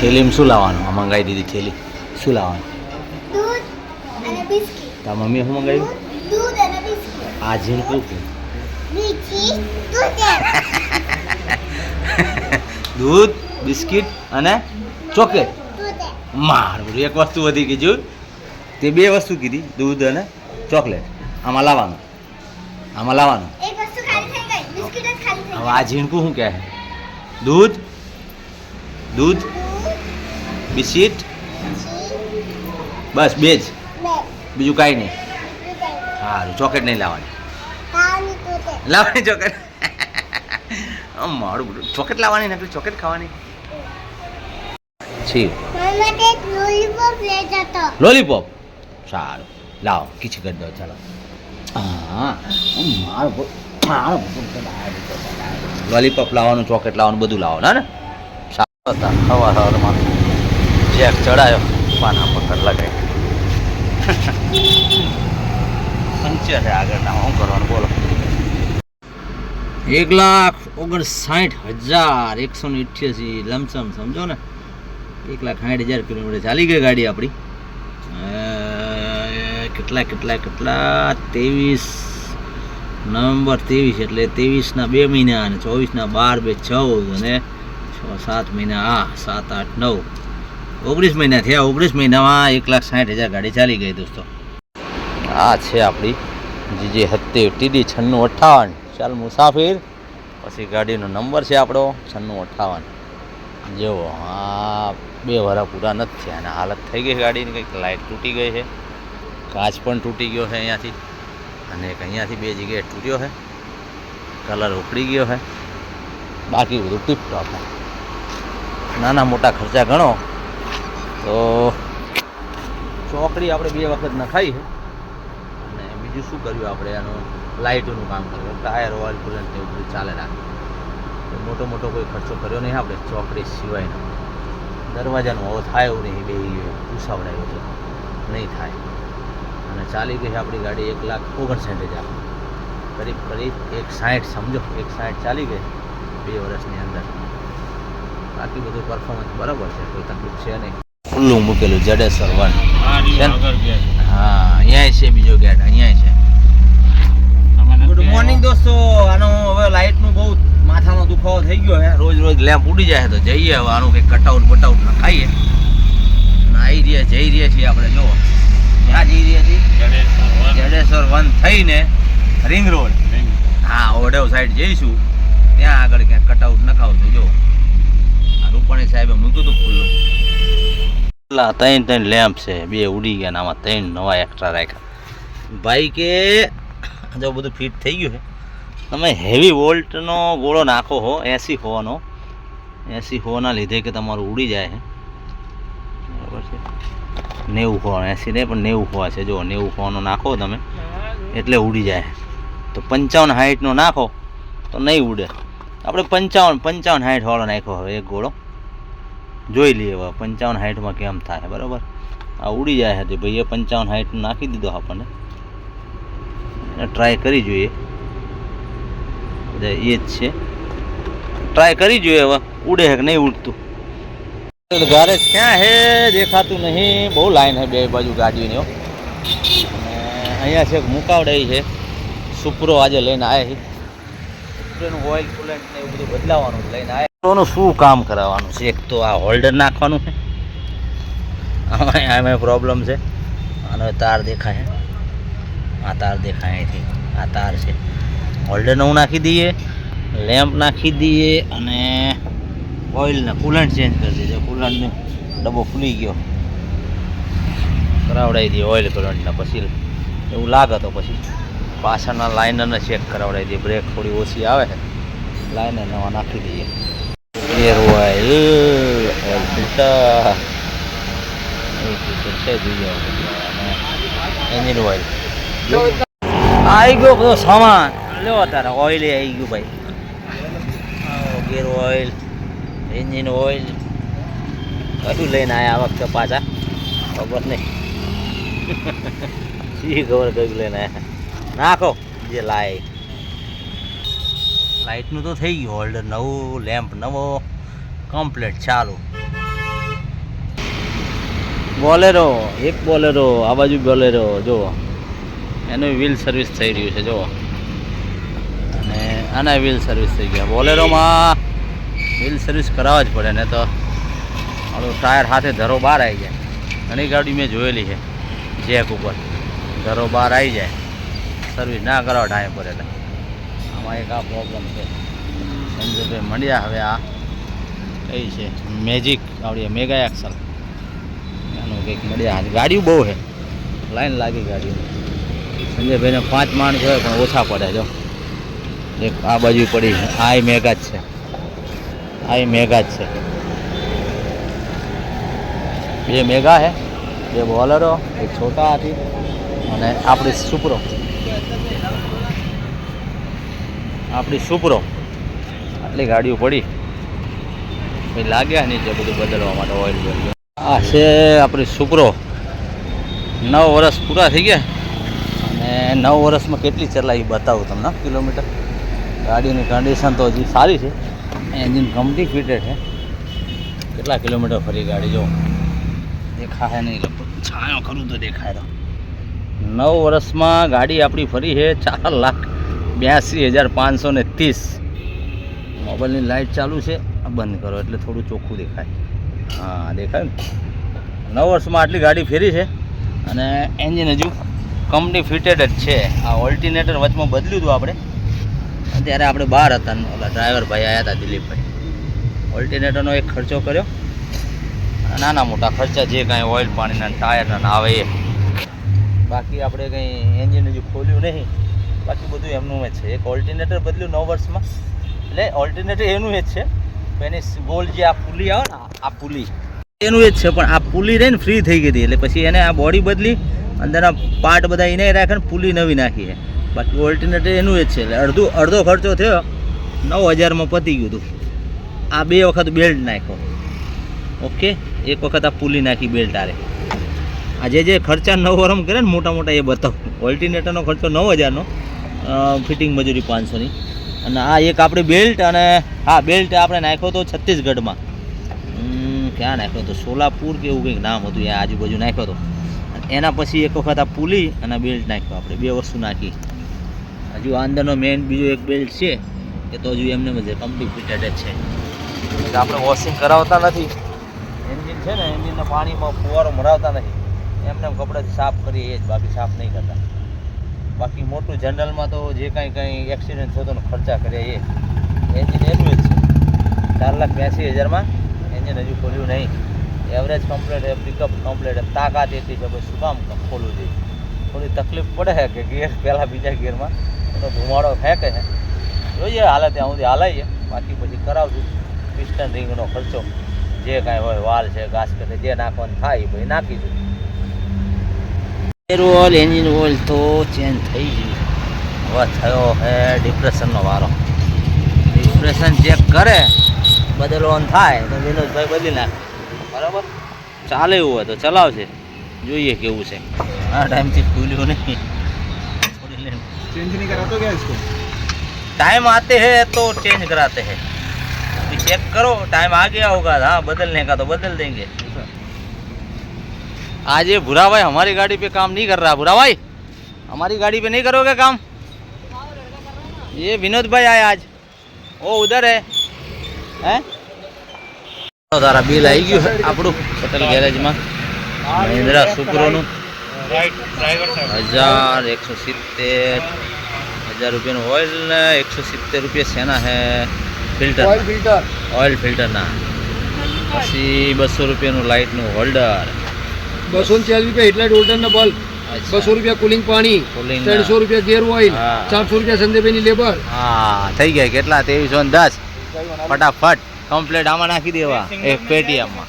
થેલીમાં શું લાવવાનું? આ મંગાવી દીધી થેલી. શું લાવવાનું? તાર મમ્મીએ શું મંગાવ્યું? આ મીઠી દૂધ બિસ્કિટ અને ચોકલેટ. મારું એક વસ્તુ વધી ગઈ જોયું તે બે વસ્તુ કીધી દૂધ અને ચોકલેટ. આમાં લાવવાનું. આમાં લાવવાનું. હવે આ ઝીણકું શું કહે દૂધ? દૂધ? બિસ્કિટ બસ બે જ. બીજું કાંઈ નહીં. સારું ચોકલેટ નહીં લાવવાની. લાવવાની ચોકલેટ? મારું બધું. ચોકેટ લાવવાની ને ચોકેટ ખાવાની? છી. લોલીપોપ સારું. લાવો. કિચી કરી દો ચાલો. હા મારો લોલીપોપ લાવવાનું ચોકેટ લાવવાનું બધું લાવો ને? સારું હતા. સવાર સવારમાં જેક ચડાયો. પાના પકડ લગાવી. પંચ્યાસી આગળના શું કરવાનું, બોલો. એક લાખ ઓગણસાઠ હજાર એકસો ને અઠ્યાસી લમસમ, સમજો ને? એક લાખ સાઠ હજાર કિલોમીટર ચાલી ગઈ ગાડી આપણી. કેટલા કેટલા કેટલા? ત્રેવીસ નવેમ્બર ત્રેવીસ, એટલે ત્રેવીસના બે મહિના અને ચોવીસના બાર બે ચૌદ અને છ, સાત મહિના, આ, સાત, આઠ, નવ. ઓગણીસ મહિના થયા, ઓગણીસ મહિનામાં એક લાખ સાઠ હજાર ગાડી ચાલી ગઈ દોસ્તો. આ છે આપણી જીજે હત્તે ટીડી છન્નું અઠ્ઠાવન. ચાલ મુસાફિર. પછી ગાડીનો નંબર છે આપણો, છન્નું અઠ્ઠાવન. જેવો આ બે વરા પૂરા નથી થયા. અને હાલત થઈ ગઈ ગાડીની, કંઈક લાઇટ તૂટી ગઈ છે. કાચ પણ તૂટી ગયો છે અહીંયાથી. અને એક અહીંયાથી બે જગ્યાએ તૂટ્યો છે. કલર ઉકળી ગયો છે. બાકી બધું ટીપટોપ નાના મોટા ખર્ચા ગણો તો ચોકડી આપણે બે વખત નખાઈ અને બીજું શું કર્યું આપણે એનું લાઇટોનું કામ કર્યું. ટાયર, ઓઇલ કુલન્ટ એવું બધું ચાલે રાખે. તો મોટો મોટો કોઈ ખર્ચો કર્યો નહીં આપણે, ચોકડી સિવાયનો. દરવાજાનું હવે થાય એવું નહીં, બે ઉસાવડાયું છે. નહીં થાય. અને ચાલી ગઈ આપણી ગાડી એક લાખ ઓગણસાઠ હજાર. કરીબ કરીબ એક સાઠ, સમજો, એક સાઠ ચાલી ગઈ બે વર્ષની અંદર. બાકી બધું પરફોર્મન્સ બરાબર છે, કોઈ તકલીફ છે નહીં. ખુલ્લું મૂકેલું જડેશ્વર વન હા અહીંયા છે બીજો ગેટ અહીંયા છે. ગુડ મોર્નિંગ દોસ્તો. આનો હવે લાઇટનું બહુ માથાનો દુખાવો થઈ ગયો છે. રોજ રોજ લેમ્પ ઉડી જાય તો જઈએ હવે આનું કંઈક કટઆઉટ બટાઉટ નખાઈએ આવી રહ્યા જઈ રહ્યા છીએ આપણે જો ક્યાં જઈ રહ્યા છીએ? જડેશ્વર વન થઈને રિંગ રોડ. હા ઓઢવ સાઈડ જઈશું. ત્યાં આગળ ક્યાંક કટઆઉટ નખાવશું જો આ રૂપાણી સાહેબે મૂક્યું હતું ખુલ્લું પેલા ત્રણ ત્રણ લેમ્પ છે, બે ઉડી ગયા આમાં ત્રણ નવા એક્સ્ટ્રા રાખ્યા. બાઈકે જો બધું ફિટ થઈ ગયું છે. તમે હેવી વોલ્ટનો ગોળો નાખો હો એસી હોવાનો. એસી હોવાના લીધે કે તમારું ઉડી જાય છે. બરાબર છે. નેવું હોવાનું એસી નહીં, પણ નેવું હોવા છે. જો નેવું હોવાનો નાખો તમે, એટલે ઉડી જાય તો પંચાવન હાઈટનો નાખો, તો નહીં ઉડે. આપણે પંચાવન પંચાવન હાઈટ વાળો નાખ્યો હવે એક ગોળો. જોઈ લઈએ હવે, પંચાવન હાઈટમાં કેમ થાય, બરાબર? આ ઉડી જાય હતી ભાઈએ પંચાવન હાઈટ નાખી દીધો આપણને. ટ્રાય કરી જોઈએ. એ જ છે. ટ્રાય કરી જોઈએ હવે, ઉડે હે કે નહીં ઉડતું? ઘરે ક્યાં હે? દેખાતું નહીં. બહુ લાઈન હે બે બાજુ ગાડીઓની અહીંયા છે મુકાવડે છે. સુપરો આજે લઈને આવ્યા છે સુપરોનું ઓઇલ કુલન્ટ ને એવું બધું બદલાવાનું લઈને આવ્યા એનું શું કામ કરાવવાનું છે? એક તો આ હોલ્ડર નાખવાનું છે. આમાં પ્રોબ્લેમ છે. અને તાર દેખાય આ તાર દેખાય અહીંથી. આ તાર છે. હોલ્ડર નવું નાખી દઈએ લેમ્પ નાખી દઈએ અને ઓઇલને કુલન્ટ ચેન્જ કરી દઈએ. કુલન્ટનો ડબ્બો ખુલી ગયો. કરાવડાવી દઈએ ઓઇલ કુલન્ટને પછી. એવું લાગે તો પછી. પાછળના લાઇનરને ચેક કરાવડાવી દઈએ. બ્રેક થોડી ઓછી આવે છે. લાઇનર નવા નાખી દઈએ. Gear oil oil filter oil filter છે જોઈએ એન્જિન ઓઇલ આવી ગયો બધો સામાન લ્યો તારા ઓઇલ આવી ગયું ભાઈ આવો ગેર ઓઇલ એન્જિન ઓઇલ કયું લઈને આવ્યા આ વખતે પાછા ખબર નહીં શી ખબર કયું લઈને આવ્યા નાખો જે લાય લાઇટનું તો થઈ ગયું હોલ્ડર નવું લેમ્પ નવો કમ્પ્લીટ ચાલુ. બોલેરો, એક બોલેરો, આ બાજુ બોલેરો, જુઓ. એનું વ્હીલ સર્વિસ થઈ રહ્યું છે, જુઓ. અને આના વ્હીલ સર્વિસ થઈ ગયા. બોલેરોમાં વ્હીલ સર્વિસ કરાવવા જ પડે ને તો આપણું ટાયર હાથે ધરો બહાર આવી જાય. ઘણી ગાડી મેં જોયેલી છે, જેક ઉપર. ધરો બહાર આવી જાય. સર્વિસ ના કરાવો ટાઈમ પર એટલે આમાં એક આ પ્રોબ્લેમ છે. સંજયભાઈ મંડ્યા, હવે આ કઈ છે. મેજિક આવડી મેગા એક્સલ એનું કંઈક મળ્યા ગાડીઓ બહુ છે. લાઈન લાગી ગાડીઓ. સંજયભાઈને પાંચ માણસ હોય પણ ઓછા પડે, જો. એક આ બાજુ પડી છે. આ મેગા જ છે. આ મેગા જ છે. બે મેગા છે. બે બોલરો એક છોટા હતી અને આપણી સુપરો આપણી સુપરો આટલી ગાડીઓ પડી. પછી લાગ્યા નીચે બધું બદલવા માટે ઓઇલ આ છે આપણી સુપરો નવ વર્ષ પૂરા થઈ ગયા. અને નવ વર્ષમાં કેટલી ચલાવી બતાવું તમને કિલોમીટર? ગાડીની કન્ડિશન તો હજી સારી છે. એન્જિન કંપની ફિટેડ છે. કેટલા કિલોમીટર ફરી ગાડી, જો? દેખાય નહીં, લગભગ છાંયો ખરું તો દેખાય તો. નવ વર્ષમાં ગાડી આપણી ફરી છે ચાર લાખ બ્યાસી હજાર પાંચસો ને ત્રીસ. મોબાઈલની લાઇટ ચાલુ છે. બંધ કરો એટલે થોડું ચોખ્ખું દેખાય. હા, દેખાય ને? નવ વર્ષમાં આટલી ગાડી ફેરી છે અને એન્જિન હજુ કંપની ફિટેડ જ છે. આ ઓલ્ટિનેટર વચમાં બદલ્યું હતું આપણે. ત્યારે આપણે બહાર હતા ઓલા ડ્રાઈવર ભાઈ આવ્યા હતા દિલીપભાઈ. ઓલ્ટિનેટરનો એક ખર્ચો કર્યો. નાના મોટા ખર્ચા, જે કાંઈ ઓઇલ પાણીના ટાયરના આવે એ. બાકી આપણે કંઈ એન્જિન હજુ ખોલ્યું નહીં. બાકી બધું એમનું જ છે. એક ઓલ્ટિનેટર બદલ્યું નવ વર્ષમાં. એટલે ઓલ્ટિનેટર એનું જ છે. એની ગોલ જે આ પુલી આવે ને, આ પુલી. એનું જ છે, પણ આ પુલી રહી ને ફ્રી થઈ ગઈ હતી, એટલે પછી એને આ બોડી બદલી અંદરના પાર્ટ બધા એને રાખે ને પુલી નવી નાખી બાકી ઓલ્ટિનેટર એનું જ છે અડધો અડધો ખર્ચો થયો, નવ હજારમાં પતી ગયું હતું. આ બે વખત બેલ્ટ નાખ્યો. ઓકે? એક વખત આ પુલી નાખી બેલ્ટ આરે આ જે જે ખર્ચા નવ વરમ કરે ને મોટા મોટા એ બતાવું. ઓલ્ટિનેટરનો ખર્ચો નવ હજારનો ફિટિંગ મજૂરી પાંચસોની. અને આ એક આપણી બેલ્ટ અને હા બેલ્ટ આપણે નાખ્યો તો છત્તીસગઢમાં. ક્યાં નાખ્યો તો? સોલાપુર કે એવું કંઈક નામ હતું એ આજુબાજુ નાખ્યો હતો એના પછી એક વખત આ પુલી અને બેલ્ટ નાખ્યો આપણે, બે વસ્તુ નાખી. હજુ અંદરનો મેઇન બીજો એક બેલ્ટ છે, એ તો હજુ એમને બધે કમ્પ્લીટ ફિટેડ જ છે. આપણે વોશિંગ કરાવતા નથી. એન્જિન છે ને એન્જિનના પાણીમાં ફુવારો મરાવતા નથી. એમને એમ કપડાથી સાફ કરીએ, એ જ, બાકી સાફ નહીં કરતા. બાકી મોટું જનરલમાં તો જે કાંઈ કાંઈ એક્સિડન્ટ થતો ને ખર્ચા કર્યા એ એન્જિન એટલું જ છે. ચાર લાખ બ્યાસી હજારમાં એન્જિન હજુ ખોલ્યું નહીં. એવરેજ કમ્પ્લેટ છે પિકઅપ કમ્પ્લેટ છે તાકાત એટલી છે બસ શું કામ ખોલવું જોઈએ? થોડી તકલીફ પડે છે કે ગેર પહેલાં બીજા ગેરમાં એનો ધુમાડો ફેંકે છે જોઈએ હાલે ત્યાં સુધી હાલાઈએ. બાકી પછી કરાવશું. પિસ્ટન રિંગનો ખર્ચો. જે કાંઈ હોય, વાલ છે, ઘાસ કરે જે નાખવાનું થાય એ ભાઈ નાખીશું. ઓઇલ એન્જિન ઓઇલ તો ચેન્જ થઈ ગયું હવે થયો હે ડિપ્રેશનનો વારો ડિપ્રેશન ચેક કરે બદલવાનું થાય તો વિનોદભાઈ બદલી નાખે બરાબર ચાલે એવું હોય તો ચલાવશે જોઈએ કેવું છે આ ટાઈમથી ખુલ્યું નહીં થોડી લેટ चेंज नहीं करा तो क्या इसको टाइम आते हैं तो चेंज कराते हैं अभी चेक करो टाइम आ गया होगा हाँ बदलने का तो बदल देंगे आज ये भूरा भाई हमारी गाड़ी पे काम नहीं कर रहा भूरा भाई हमारी गाड़ी पे नहीं करोगे काम ये विनोद भाई आए आज वो उधर है हैं તારા બિલ આવી ગયું છે આપણું પટેલ ગેરેજમાં મહિન્દ્રા સુપ્રોનું હજાર એકસો સિત્તેર હજાર રૂપિયાનું ઓઇલ ને એકસો સિત્તેર રૂપિયા શેના હે ફિલ્ટર फिल्टर ઓઇલ ફિલ્ટરના પછી બસો રૂપિયાનું લાઇટનું હોલ્ડર બસો ને ચાલીસ રૂપિયા હેડલાઇટ હોલ્ડર ના બલ્બ બસો રૂપિયા કુલિંગ પાણી ત્રણસો રૂપિયા ગેર ઓઇલ. ચારસો રૂપિયા સંજયભાઈની લેબર હા થઈ ગયા કેટલા? ત્રેવીસો ને દસ. ફટાફટ કમ્પ્લેટ આમાં નાખી દેવા. એક પેટીએમમાં